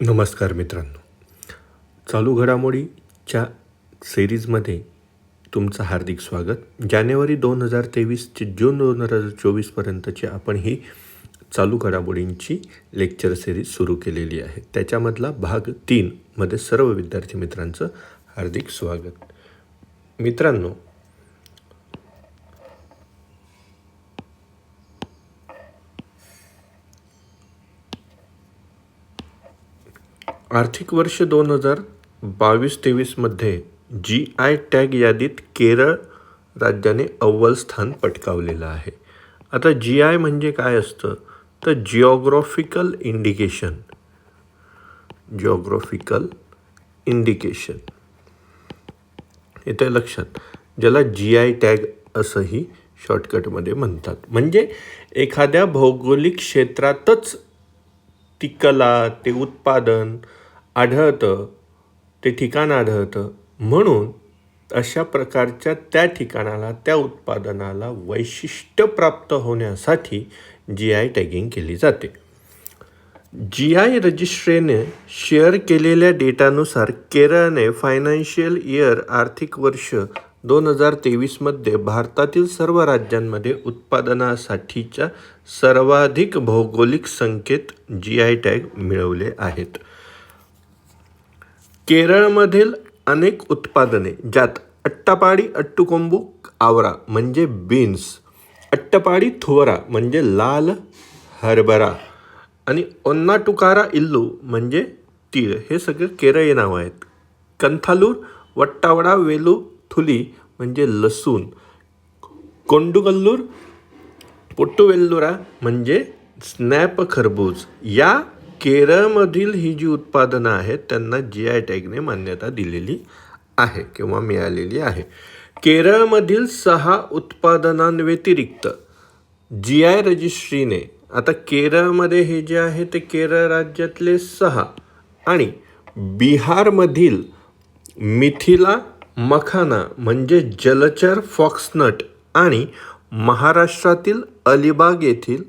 नमस्कार मित्रांनो. चालू घडामोडीच्या सिरीजमध्ये तुमचं हार्दिक स्वागत. जानेवारी दोन हजार तेवीस ते जून दोन हजार चोवीसपर्यंतची आपण ही चालू घडामोडींची लेक्चर सिरीज सुरू केलेली आहे. त्याच्यामधला भाग तीनमध्ये सर्व विद्यार्थी मित्रांचं हार्दिक स्वागत. मित्रांनो आर्थिक वर्ष दोन हजार बावीस तेवीसमध्ये जी आय टॅग यादीत केरळ राज्याने अव्वल स्थान पटकावलेलं आहे. आता जी आय म्हणजे काय असतं? तर जिओग्रॉफिकल इंडिकेशन जिओग्रॉफिकल इंडिकेशन येतं लक्षात ज्याला जी आय टॅग असंही शॉर्टकटमध्ये म्हणतात. म्हणजे एखाद्या भौगोलिक क्षेत्रातच ती कला ते उत्पादन आढळतं ते ठिकाण आढळतं. म्हणून अशा प्रकारच्या त्या ठिकाणाला त्या उत्पादनाला वैशिष्ट्य प्राप्त होण्यासाठी जी आय टॅगिंग केली जाते. जी आय रजिस्ट्रेने शेअर केलेल्या डेटानुसार केरळने फायनान्शियल इयर आर्थिक वर्ष दोन हजार तेवीसमध्ये भारतातील सर्व राज्यांमध्ये उत्पादनासाठीच्या सर्वाधिक भौगोलिक संकेत जी आय टॅग मिळवले आहेत. केरळमधील अनेक उत्पादने ज्यात अट्टापाडी अट्टुकोंबू आवरा म्हणजे बीन्स अट्टपाडी थुवरा म्हणजे लाल हरभरा आणि ओन्नाटुकारा इल्लू म्हणजे तीळ. हे सगळे केरळी नावं आहेत. कंथालूर वट्टावडा वेलू थुली म्हणजे लसूण. कोंडुगल्लूर पोट्टुवेल्लुरा म्हणजे स्नॅप खरबूज. या केरळमधील ही जी उत्पादनं आहेत त्यांना जी आय टॅगने मान्यता दिलेली आहे किंवा मिळालेली आहे. केरळमधील सहा उत्पादनांव्यतिरिक्त जी आय रजिस्ट्रीने आता केरळमध्ये हे जे आहे ते केरळ राज्यातले सहा आणि बिहारमधील मिथिला मखाना म्हणजे जलचर फॉक्सनट आणि महाराष्ट्रातील अलिबाग येथील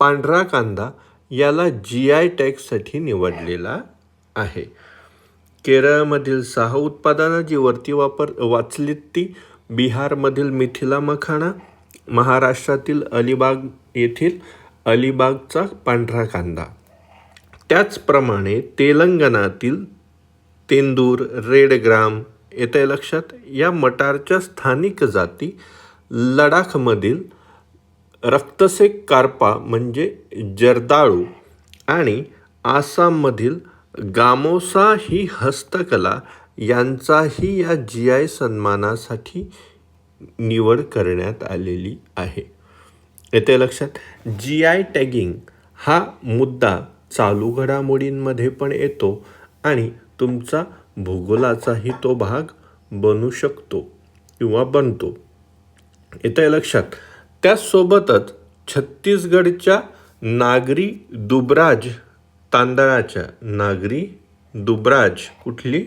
पांढरा कांदा याला जी आय टॅगसाठी निवडलेला आहे. केरळमधील सहा उत्पादनं जी वरती वापर वाचलीत ती बिहारमधील मिथिला मखाणा महाराष्ट्रातील अलिबाग येथील अलिबागचा पांढरा कांदा. त्याचप्रमाणे तेलंगणातील तेंदूर रेडग्राम येते लक्षात या मटारच्या स्थानिक जाती लडाखमधील रक्तसेक कार्पा म्हणजे जर्दाळू आणि आसाममधील गामोसा ही हस्तकला यांचाही या जी आय सन्मानासाठी निवड करण्यात आलेली आहे. येते लक्षात जी आय टॅगिंग हा मुद्दा चालू घडामोडींमध्ये पण येतो आणि तुमचा भूगोलाचाही तो भाग बनू शकतो किंवा बनतो. येतं लक्षात त्याचसोबतच छत्तीसगडच्या नागरी दुबराज तांदळाच्या नागरी दुबराज कुठली?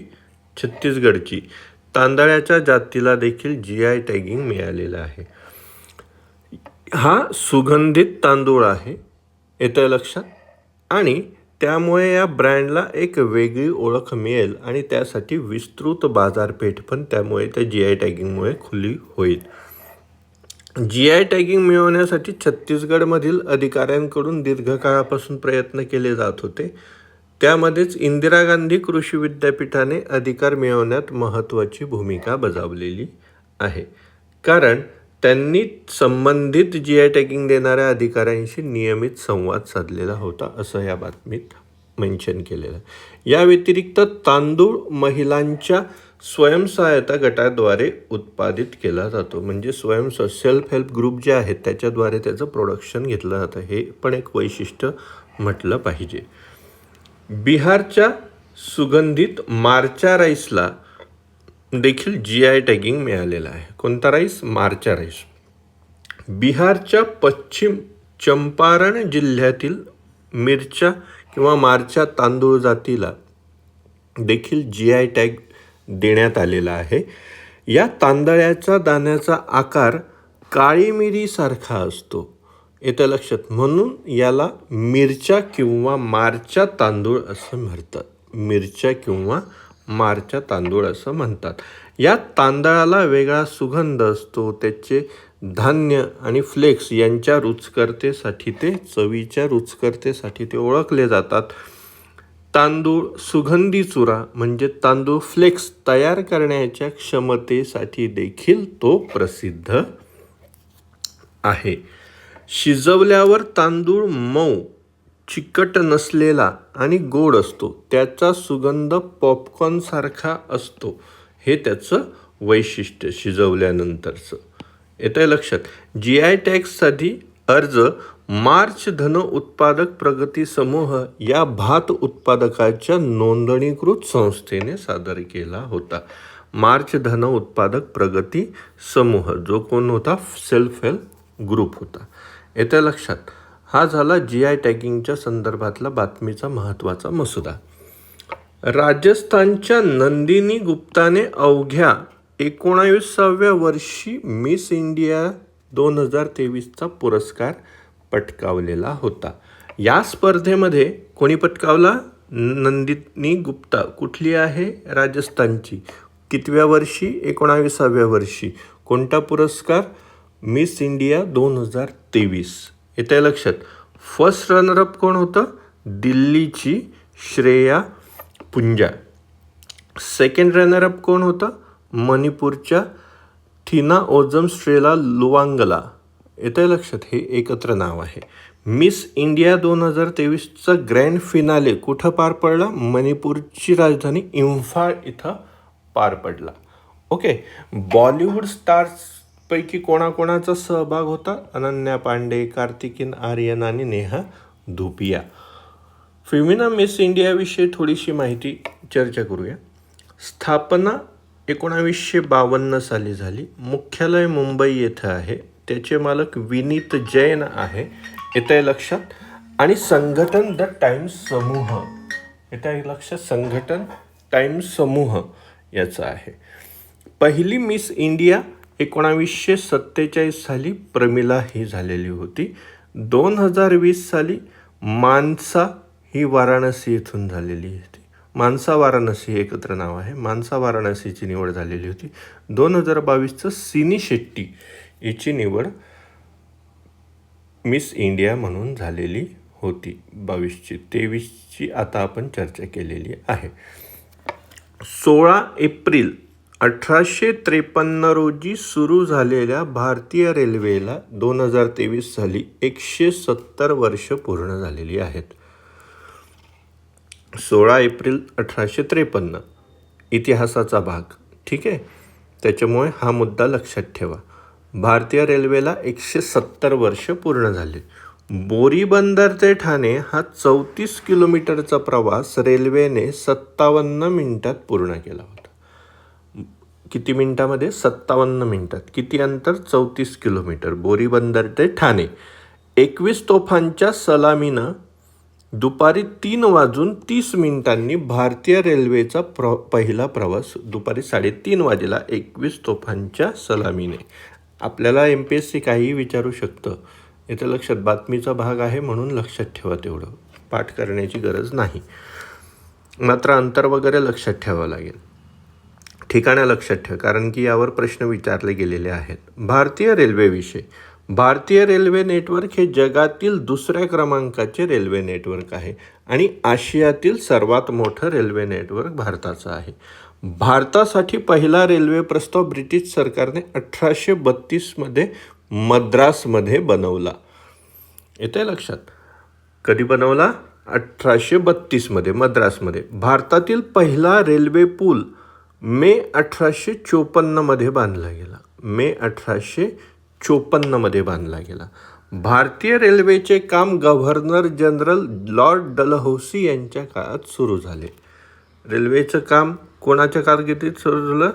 छत्तीसगडची. तांदळाच्या जातीला देखील जी आय टॅगिंग मिळालेलं आहे. हा सुगंधित तांदूळ आहे येतं लक्षात? आणि त्यामुळे या ब्रँडला एक वेगळी ओळख मिळेल आणि त्यासाठी विस्तृत बाजारपेठ पण त्यामुळे त्या जी आय टॅगिंगमुळे खुली होईल. जी आय टॅगिंग मिळवण्यासाठी छत्तीसगडमधील अधिकाऱ्यांकडून दीर्घकाळापासून प्रयत्न केले जात होते. त्यामध्येच इंदिरा गांधी कृषी विद्यापीठाने अधिकार मिळवण्यात महत्त्वाची भूमिका बजावलेली आहे. कारण त्यांनी संबंधित जी आय टॅगिंग देणाऱ्या अधिकाऱ्यांशी नियमित संवाद साधलेला होता असं या बातमीत मेन्शन केलेलं या व्यतिरिक्त तांदूळ महिलांच्या स्वयंसहायता गटाद्वारे उत्पादित केला जातो. म्हणजे स्वयं सेल्फ हेल्प ग्रुप जे आहेत त्याच्याद्वारे त्याचं प्रोडक्शन घेतलं जातं. हे पण एक वैशिष्ट्य म्हटलं पाहिजे. बिहारच्या सुगंधित मार्चा राईसला देखील जी आय टॅगिंग मिळालेलं आहे. कोणता राईस मार्चा राईस बिहारच्या पश्चिम चंपारण जिल्ह्यातील मिरच्या किंवा मार्चा तांदूळ जातीला देखील जी आय टॅग देण्यात आलेला आहे. या तांदळाच्या दाण्याचा आकार काळी मिरीसारखा असतो. येतं लक्षात म्हणून याला मिरच्या किंवा मारच्या तांदूळ असं म्हणतात. मिरच्या किंवा मारच्या तांदूळ असं म्हणतात. या तांदळाला वेगळा सुगंध असतो. त्याचे धान्य आणि फ्लेक्स यांच्या रुचकर्तेसाठी ते चवीच्या रुचकर्तेसाठी ते ओळखले जातात. तांदूळ सुगंधी चुरा म्हणजे तांदूळ फ्लेक्स तयार करण्याच्या क्षमतेसाठी देखील तो प्रसिद्ध आहे. शिजवल्यावर तांदूळ मऊ चिकट नसलेला आणि गोड असतो. त्याचा सुगंध पॉपकॉर्नसारखा असतो. हे त्याचं वैशिष्ट्य शिजवल्यानंतरचं. येतं आहे लक्षात जी आय टॅक्ससाठी अर्ज मार्च धन उत्पादक प्रगती समूह या भात उत्पादकाच्या नोंदणीकृत संस्थेने सादर केला होता. मार्च धन उत्पादक प्रगती समूह जो कोण होता? सेल्फ हेल्प ग्रुप होता. येत्या लक्षात हा झाला जी आय टॅगिंगच्या संदर्भातला बातमीचा महत्त्वाचा मसुदा. राजस्थानच्या नंदिनी गुप्ताने अवघ्या एकोणावीसाव्या वर्षी मिस इंडिया दोन हजार तेवीसचा पुरस्कार पटकावलेला होता. या स्पर्धेमध्ये कोणी पटकावला? नंदिनी गुप्ता. कुठली आहे? राजस्थानची. कितव्या वर्षी? एकोणावीसाव्या वर्षी. कोणता पुरस्कार? मिस इंडिया दोन हजार तेवीस. येत्या लक्षात. फर्स्ट रनरअप कोण होतं? दिल्लीची श्रेया पुंजा. सेकंड रनरअप कोण होतं? मणिपूरच्या थिना ओझम श्रेला लुवांगला. येतं लक्षात हे एकत्र नाव आहे. मिस इंडिया दोन हजार तेवीसचा ग्रँड फिनाले कुठं पार पडला? मणिपूरची राजधानी इम्फाळ इथं पार पडला. ओके बॉलिवूड स्टार्सपैकी कोणाकोणाचा सहभाग होता? अनन्या पांडे कार्तिकीन आर्यन आणि नेहा धुपिया. फिमिना मिस इंडियाविषयी थोडीशी माहिती चर्चा करूया. स्थापना एकोणावीसशे बावन्न साली झाली. मुख्यालय मुंबई येथे आहे. त्याचे मालक विनीत जैन आहे. येत आहे लक्षात? आणि संघटन द टाइम्स समूह. येत आहे लक्षात? संघटन टाइम्स समूह याचं आहे. पहिली मिस इंडिया एकोणावीसशे सत्तेचाळीस साली प्रमिला ही झालेली होती. दोन हजार वीस साली मानसा ही वाराणसी येथून झालेली होती. मानसा वाराणसी हे एकत्र नाव आहे. मानसा वाराणसीची निवड झालेली होती. दोन हजार बावीसचं सिनी शेट्टी हिची निवड मिस इंडिया म्हणून झालेली होती. बावीसची तेवीसची आता आपण चर्चा केलेली आहे. सोळा एप्रिल अठराशे त्रेपन्न रोजी सुरू झालेल्या भारतीय रेल्वेला दोन हजार तेवीस साली एकशे सत्तर वर्ष पूर्ण झालेली आहेत. सोळा एप्रिल अठराशे त्रेपन्न इतिहासाचा भाग ठीक आहे? त्याच्यामुळे हा मुद्दा लक्षात ठेवा. भारतीय रेल्वेला एकशे सत्तर वर्ष पूर्ण झाले. बोरी बंदर ते ठाणे हा चौतीस किलोमीटरचा प्रवास रेल्वेने सत्तावन्न मिनिटात पूर्ण केला होता. किती मिनिटामध्ये? सत्तावन्न मिनिटात. किती अंतर? चौतीस किलोमीटर. बोरी बंदर ते ठाणे. एकवीस तोफांच्या सलामीनं दुपारी तीन वाजून तीस मिनिटांनी भारतीय रेल्वेचा प्र पहिला प्रवास दुपारी साडेतीन वाजेला एकवीस तोफांच्या सलामीने. आपल्याला एम पी एस सी काहीही विचारू शकतं. इथं लक्षात बातमीचा भाग आहे म्हणून लक्षात ठेवा तेवढं. पाठ करण्याची गरज नाही. मात्र अंतर वगैरे लक्षात ठेवावं लागेल. ठिकाणं लक्षात ठेवा कारण की यावर प्रश्न विचारले गेलेले आहेत. भारतीय रेल्वेविषयी भारतीय रेल्वे नेटवर्क हे जगातील दुसऱ्या क्रमांकाचे रेल्वे नेटवर्क आहे आणि आशियातील सर्वात मोठं रेल्वे नेटवर्क भारताचं आहे. भारतासाठी पहिला रेल्वे प्रस्ताव ब्रिटिश सरकारने अठराशे बत्तीसमध्ये मद्रासमध्ये बनवला. येते लक्षात? कधी बनवला? अठराशे बत्तीसमध्ये मद्रासमध्ये. भारतातील पहिला रेल्वे पूल मे अठराशे चोपन्नमध्ये बांधला गेला. मे अठराशे चोपन्नमध्ये बांधला गेला. भारतीय रेल्वेचे काम गव्हर्नर जनरल लॉर्ड डलहौसी यांच्या काळात सुरू झाले. रेल्वेचं काम कोणाच्या कारकिर्दीत सुरू झालं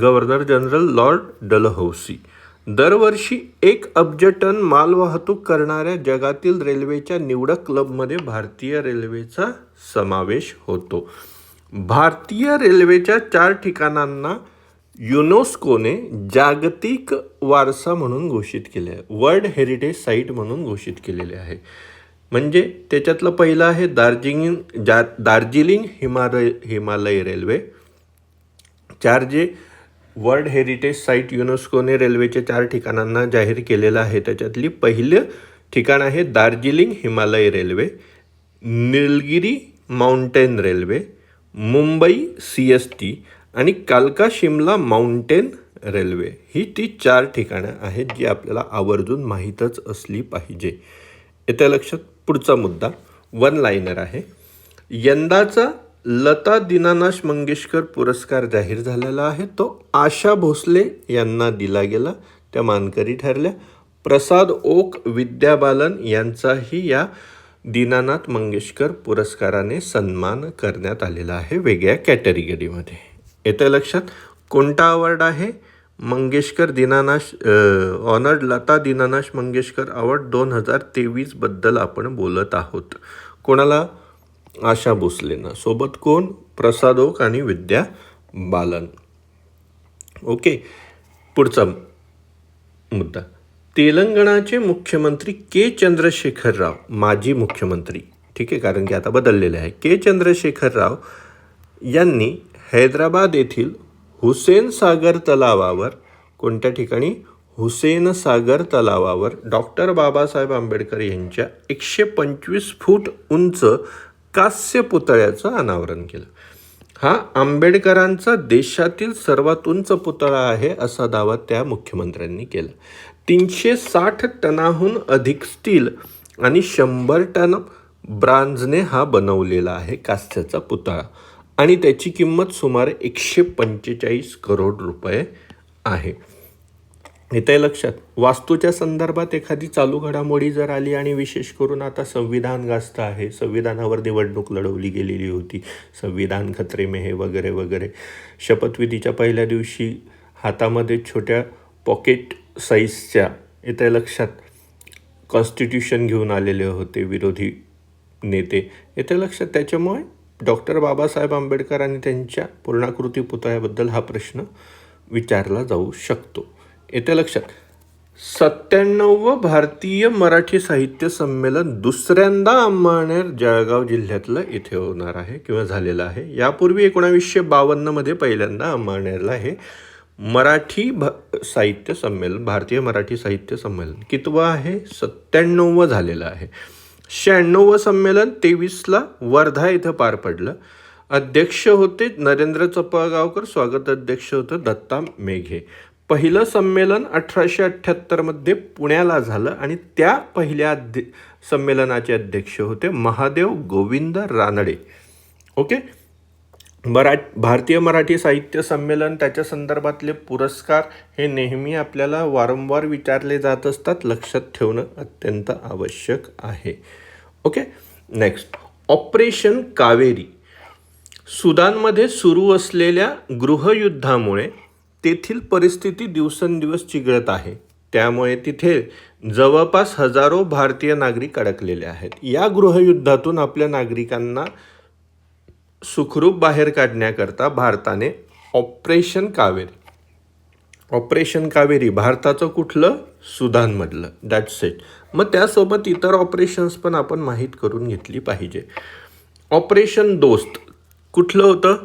गव्हर्नर जनरल लॉर्ड डलहौसी. दरवर्षी एक अब्ज टन मालवाहतूक करणाऱ्या जगातील रेल्वेच्या निवडक क्लबमध्ये भारतीय रेल्वेचा समावेश होतो. भारतीय रेल्वेच्या चार ठिकाणांना युनेस्कोने जागतिक वारसा म्हणून घोषित केले आहे वर्ल्ड हेरिटेज साईट म्हणून घोषित केलेले आहे. म्हणजे त्याच्यातलं पहिलं आहे दार्जिलिंग जा दार्जिलिंग हिमालय हिमालय रेल्वे. चार जे वर्ल्ड हेरिटेज साईट युनेस्कोने रेल्वेच्या चार ठिकाणांना जाहीर केलेलं आहे त्याच्यातली पहिलं ठिकाण आहे Darjeeling Himalaya railway Nilgiri mountain railway Mumbai C S T आणि कालका शिमला माउंटेन रेल्वे. ही ती चार ठिकाणं आहेत जी आपल्याला आवर्जून माहीतच असली पाहिजे. येत्या लक्षात पुढचा मुद्दा वन लाईनर आहे. यंदाचा लता दीनानाथ मंगेशकर पुरस्कार जाहीर झालेला आहे. तो आशा भोसले यांना दिला गेला. त्या मानकरी ठरल्या. प्रसाद ओक विद्या बालन यांचाही या दीनानाथ मंगेशकर पुरस्काराने सन्मान करण्यात आलेला आहे वेगळ्या कॅटेगरीमध्ये येतं लक्षात. कोणता अवॉर्ड आहे? मंगेशकर दीनानाश ऑनर्ड लता दीनानाश मंगेशकर अवॉर्ड दोन हजार तेवीसबद्दल आपण बोलत आहोत. कोणाला? आशा भोसलेंना. सोबत कोण? प्रसाद ओक आणि विद्या बालन. ओके पुढचा मुद्दा. तेलंगणाचे मुख्यमंत्री के चंद्रशेखर राव माजी मुख्यमंत्री. ठीक आहे कारण की आता बदललेले आहे. के चंद्रशेखर राव यांनी हैदराबाद येथील हुसेन सागर तलावावर कोणत्या ठिकाणी? हुसेन सागर तलावावर डॉक्टर बाबासाहेब आंबेडकर यांच्या एकशे पंचवीस फूट उंच कास्य पुतळ्याचं अनावरण केलं. हा आंबेडकरांचा देशातील सर्वात उंच पुतळा आहे असा दावा त्या मुख्यमंत्र्यांनी केला. तीनशे साठ टनाहून अधिक स्टील आणि शंभर टन ब्रांझने हा बनवलेला आहे कास्याचा पुतळा. आणि त्याची किंमत सुमारे एकशे पंचेचाळीस करोड रुपये आहे. येत आहे लक्षात. वास्तूच्या संदर्भात एखादी चालू घडामोडी जर आली आणि विशेष करून आता संविधान गाजत आहे संविधानावर निवडणूक लढवली गेलेली होती संविधान खत्रे में हे वगैरे वगैरे शपथविधीच्या पहिल्या दिवशी हातामध्ये छोट्या पॉकेट साईजच्या येत्या लक्षात कॉन्स्टिट्यूशन घेऊन आलेले होते विरोधी नेते येते लक्षात. त्याच्यामुळे डॉक्टर बाबासाहेब आंबेडकर आणि त्यांच्या पूर्णाकृती पुतळ्याबद्दल हा प्रश्न विचारला जाऊ शकतो. येते लक्षात. सत्त्याण्णव भारतीय मराठी साहित्य संमेलन दुसऱ्यांदा अंमळनेर जळगाव जिल्ह्यातलं इथे होणार आहे किंवा झालेलं आहे. यापूर्वी एकोणावीसशे बावन्नमध्ये पहिल्यांदा अंमळनेरला हे मराठी भ साहित्य संमेलन भारतीय मराठी साहित्य संमेलन कितवं आहे? सत्त्याण्णववं झालेलं आहे. शहाण्णव संमेलन तेवीसला वर्धा इथं पार पडलं. अध्यक्ष होते नरेंद्र चपळगावकर स्वागत अध्यक्ष होतं दत्ता मेघे. पहिलं संमेलन अठराशे अठ्ठ्याहत्तरमध्ये पुण्याला झालं आणि त्या पहिल्या अध्य संमेलनाचे अध्यक्ष होते महादेव गोविंद रानडे. ओके? मरा भारतीय मराठी साहित्य संमेलन त्याच्या संदर्भातले पुरस्कार हे नेहमी आपल्याला वारंवार विचारले जात असतात लक्षात ठेवणं अत्यंत आवश्यक आहे. Okay next operation Kaveri. सुदानमध्ये सुरू असलेल्या गृहयुद्धामुळे तेथील परिस्थिती दिवसेंदिवस चिघळत आहे. त्यामुळे तिथे जवळपास हजारो भारतीय नागरिक अडकलेले आहेत. या गृहयुद्धातून आपल्या नागरिकांना सुखरूप बाहेर काढण्याकरता भारताने ऑपरेशन कावेरी. ऑपरेशन कावेरी भारताचं कुठलं? सुदानमधलं. दॅट्स इट मग त्यासोबत इतर ऑपरेशन्स पण आपण माहीत करून घेतली पाहिजे. ऑपरेशन दोस्त कुठलं होतं?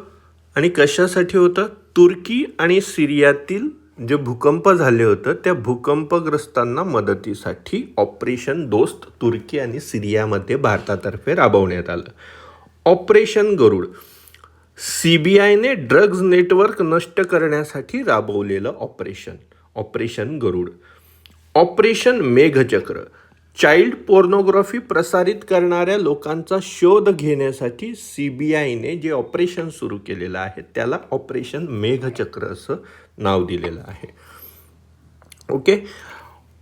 आणि कशासाठी होतं? तुर्की आणि सिरियातील जे भूकंप झाले होतं त्या भूकंपग्रस्तांना मदतीसाठी ऑपरेशन दोस्त तुर्की आणि सिरियामध्ये भारतातर्फे राबवण्यात आलं. ऑपरेशन गरुड सी बी आयने ड्रग्ज नेटवर्क नष्ट करण्यासाठी राबवलेलं operation operation Garuda. Operation Meghchakra child pornography प्रसारित करणाऱ्या लोकांचा शोध घेण्यासाठी सी बी आयने जे ऑपरेशन सुरू केलेलं आहे त्याला ऑपरेशन मेघचक्र असं नाव दिलेलं आहे. ओके?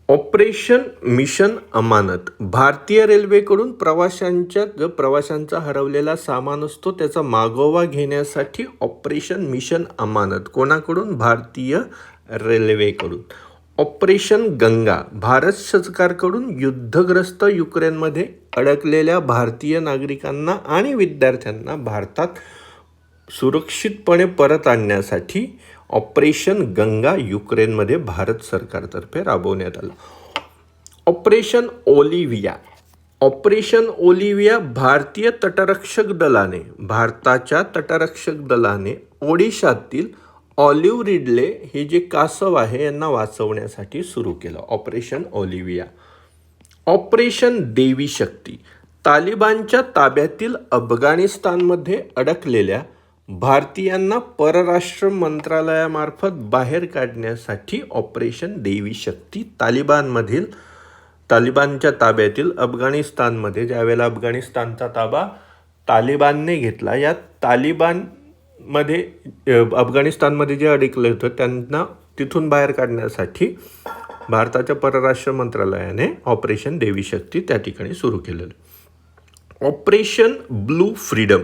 Operation mission Amanat. भारतीय रेल्वेकडून प्रवाशांच्या जो प्रवाशांचा हरवलेला सामान असतो त्याचा मागोवा घेण्यासाठी ऑपरेशन मिशन अमानत. कोणाकडून? भारतीय रेल्वेकडून. ऑपरेशन गंगा. भारत सरकारकडून युद्धग्रस्त युक्रेनमध्ये अडकलेल्या भारतीय नागरिकांना आणि विद्यार्थ्यांना भारतात सुरक्षितपणे परत आणण्यासाठी ऑपरेशन गंगा युक्रेनमध्ये भारत सरकारतर्फे राबवण्यात आलं. ऑपरेशन ओलिव्हिया. ऑपरेशन ओलिव्हिया भारतीय तटरक्षक दलाने भारताच्या तटरक्षक दलाने ओडिशातील ऑलिव्ह रिडले हे जे कासव आहे यांना वाचवण्यासाठी सुरू केलं. ऑपरेशन ओलिव्हिया. ऑपरेशन देवी शक्ती. तालिबानच्या ताब्यातील अफगाणिस्तानमध्ये अडकलेल्या भारतीयांना परराष्ट्र मंत्रालयामार्फत बाहेर काढण्यासाठी ऑपरेशन देवी शक्ती तालिबानमधील तालिबानच्या ताब्यातील अफगाणिस्तानमध्ये ज्यावेळेला अफगाणिस्तानचा ताबा तालिबानने घेतला या तालिबानमध्ये अफगाणिस्तानमध्ये जे अडकले होतं त्यांना तिथून बाहेर काढण्यासाठी भारताच्या परराष्ट्र मंत्रालयाने ऑपरेशन देवी शक्ती त्या ठिकाणी सुरू केलेलं. ऑपरेशन ब्लू फ्रीडम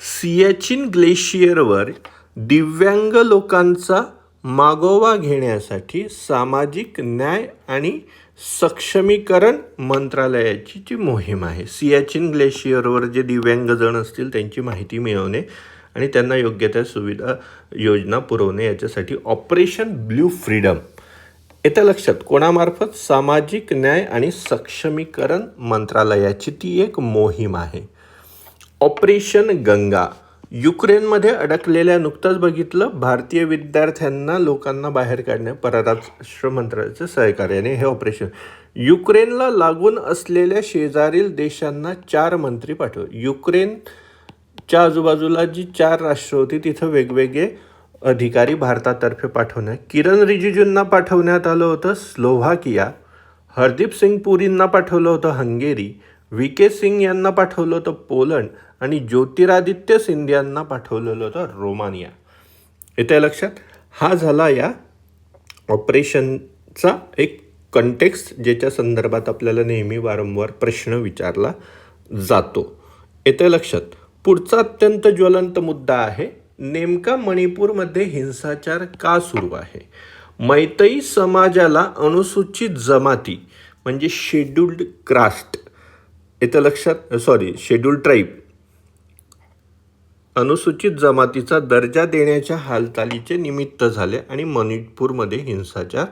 सियाचिन ग्लेशियरवर दिव्यांग लोकांचा मागोवा घेण्यासाठी सामाजिक न्याय आणि सक्षमीकरण मंत्रालयाची जी मोहीम आहे. सियाचिन ग्लेशियरवर जे दिव्यांगजण असतील त्यांची माहिती मिळवणे आणि त्यांना योग्य त्या सुविधा योजना पुरवणे याच्यासाठी ऑपरेशन ब्ल्यू फ्रीडम. येत्या लक्षात कोणामार्फत सामाजिक न्याय आणि सक्षमीकरण मंत्रालयाची ती एक मोहीम आहे. ऑपरेशन गंगा. युक्रेनमध्ये अडकलेल्या नुकतंच बघितलं भारतीय विद्यार्थ्यांना लोकांना बाहेर काढण्या परराष्ट्र मंत्रालयाच्या सहकार्याने हे ऑपरेशन. युक्रेनला लागून असलेल्या शेजारील देशांना चार मंत्री पाठव युक्रेनच्या आजूबाजूला जी चार राष्ट्र होती तिथं वेगवेगळे अधिकारी भारतातर्फे पाठवण्यात किरण रिजिजूंना पाठवण्यात आलं होतं स्लोव्हाकिया हरदीप सिंग पुरींना पाठवलं होतं हंगेरी व्ही के सिंग यांना पाठवलं होतं पोलंड आणि ज्योतिरादित्य सिंधियांना पाठवलेलं होतं रोमानिया. येत्या लक्षात? हा झाला या ऑपरेशनचा एक कंटेक्स्ट ज्याच्या संदर्भात आपल्याला नेहमी वारंवार प्रश्न विचारला जातो. येत्या लक्षात? पुढचा अत्यंत ज्वलंत मुद्दा आहे नेमका मणिपूरमध्ये हिंसाचार का सुरू आहे? मैतई समाजाला अनुसूचित जमाती म्हणजे शेड्युल्ड क्रास्ट येतं लक्षात? सॉरी शेड्युल्ड ट्राईब अनुसूचित जमातीचा दर्जा देण्याच्या हालचालीचे निमित्त झाले आणि मणिपूरमध्ये हिंसाचार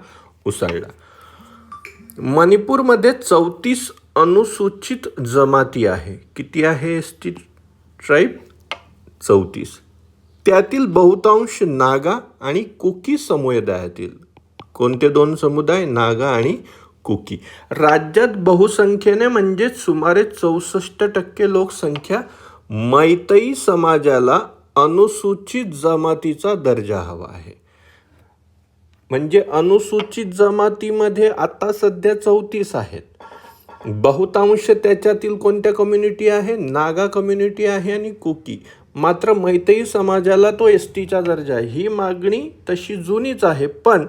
उसळला. मणिपूरमध्ये चौतीस अनुसूचित जमाती आहे. किती आहे एस टी ट्राईब? चौतीस. त्यातील बहुतांश नागा आणि कुकी समुदायातील. कोणते दोन समुदाय? नागा आणि कुकी. राज्यात बहुसंख्येने म्हणजे सुमारे चौसष्ट टक्के लोकसंख्या मैतई समाजाला अनुसूचित जमातीचा दर्जा हवा आहे. म्हणजे अनुसूचित जमातीमध्ये आता सध्या चौतीस आहेत. बहुतांश त्याच्यातील कोणत्या कम्युनिटी आहे? नागा कम्युनिटी आहे आणि कुकी. मात्र मैतई समाजाला तो एस टीचा दर्जा आहे. ही मागणी तशी जुनीच आहे पण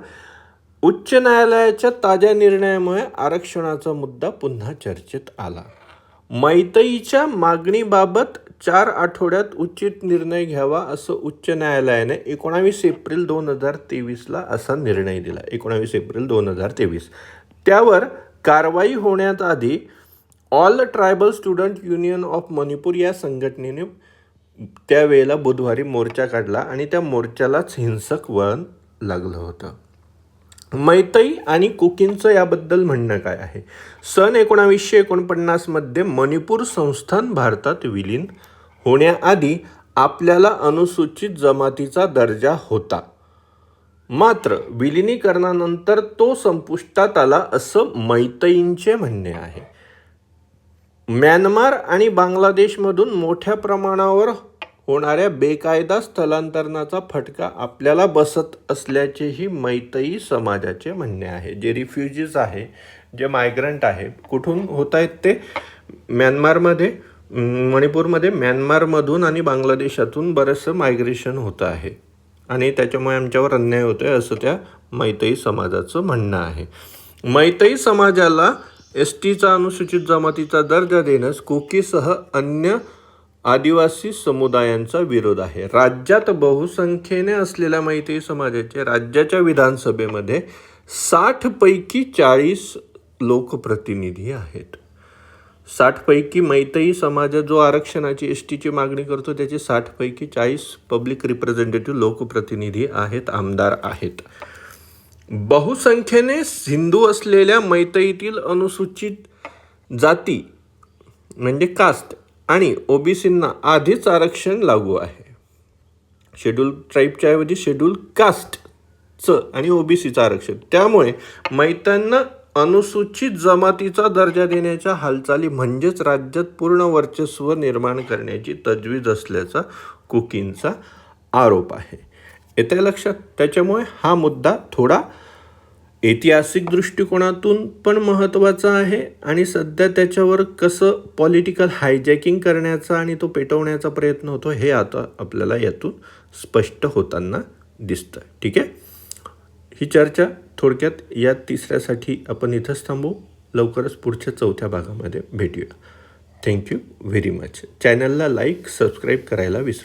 उच्च न्यायालयाच्या ताज्या निर्णयामुळे आरक्षणाचा मुद्दा पुन्हा चर्चेत आला. मैतईच्या मागणीबाबत चार आठवड्यात उचित निर्णय घ्यावा असं उच्च न्यायालयाने एकोणावीस एप्रिल दोन हजार तेवीसला असा निर्णय दिला. एकोणावीस एप्रिल दोन हजार तेवीस. त्यावर कारवाई होण्यात आधी all tribal student union of Manipur या संघटनेने त्यावेळेला बुधवारी मोर्चा काढला आणि त्या मोर्चालाच हिंसक वळण लागलं होतं. मैतई आणि कुकींचं याबद्दल म्हणणं काय आहे? सन एकोणावीसशे एकोणपन्नासमध्ये मणिपूर संस्थान भारतात विलीन होण्याआधी आपल्याला अनुसूचित जमातीचा दर्जा होता. मात्र विलिनीकरणानंतर तो संपुष्टात आला असं मैतईंचे म्हणणे आहे. म्यानमार आणि बांगलादेशमधून मोठ्या प्रमाणावर होणाऱ्या बेकायदा स्थलांतरणाचा फटका आपल्याला बसत असल्याचेही मैतई समाजाचे म्हणणे आहे. जे रिफ्युजीज आहे जे मायग्रंट आहे कुठून होत आहेत ते? म्यानमारमध्ये मणिपूरमध्ये म्यानमारमधून आणि बांगलादेशातून बरंचसं मायग्रेशन होतं आहे. आणि त्याच्यामुळे आमच्यावर अन्याय होतो आहे असं त्या मैतई समाजाचं म्हणणं आहे. मैतई समाजाला एस टीचा अनुसूचित जमातीचा दर्जा देण्यास कुकीसह अन्य आदिवासी समुदायांचा विरोध आहे. राज्यात बहुसंख्येने असलेल्या मैत्री समाजाचे राज्याच्या विधानसभेमध्ये साठपैकी चाळीस लोकप्रतिनिधी आहेत. साठपैकी मैतई समाजात जो आरक्षणाची एस टीची मागणी करतो त्याचे साठपैकी चाळीस पब्लिक रिप्रेझेंटेटिव्ह लोकप्रतिनिधी आहेत आमदार आहेत. बहुसंख्येने हिंदू असलेल्या मैतईतील अनुसूचित जाती म्हणजे कास्ट आणि ओबीसींना आधीच आरक्षण लागू आहे. शेड्यूल ट्राईबच्या ऐवजी शेड्यूल कास्टचं आणि ओबीसीचं आरक्षण. त्यामुळे मैतांना अनुसूचित जमातीचा दर्जा देण्याच्या हालचाली म्हणजेच राज्यात पूर्ण वर्चस्व निर्माण करण्याची तजवीज असल्याचा कुकींचा आरोप आहे. येत्या लक्षात? त्याच्यामुळे हा मुद्दा थोडा ऐतिहासिक दृष्टिकोनातून पण महत्त्वाचा आहे आणि सध्या त्याच्यावर कसं पॉलिटिकल हायजॅकिंग करण्याचा आणि तो पेटवण्याचा प्रयत्न होतो हे आता आपल्याला यातून स्पष्ट होताना दिसतं ठीक आहे? ही चर्चा थोडक्यात या तिसऱ्यासाठी आपण इथंच थांबू. लवकरच पुढच्या चौथ्या भागामध्ये भेटूया. थँक्यू व्हेरी मच चॅनलला लाईक सबस्क्राईब करायला विसरू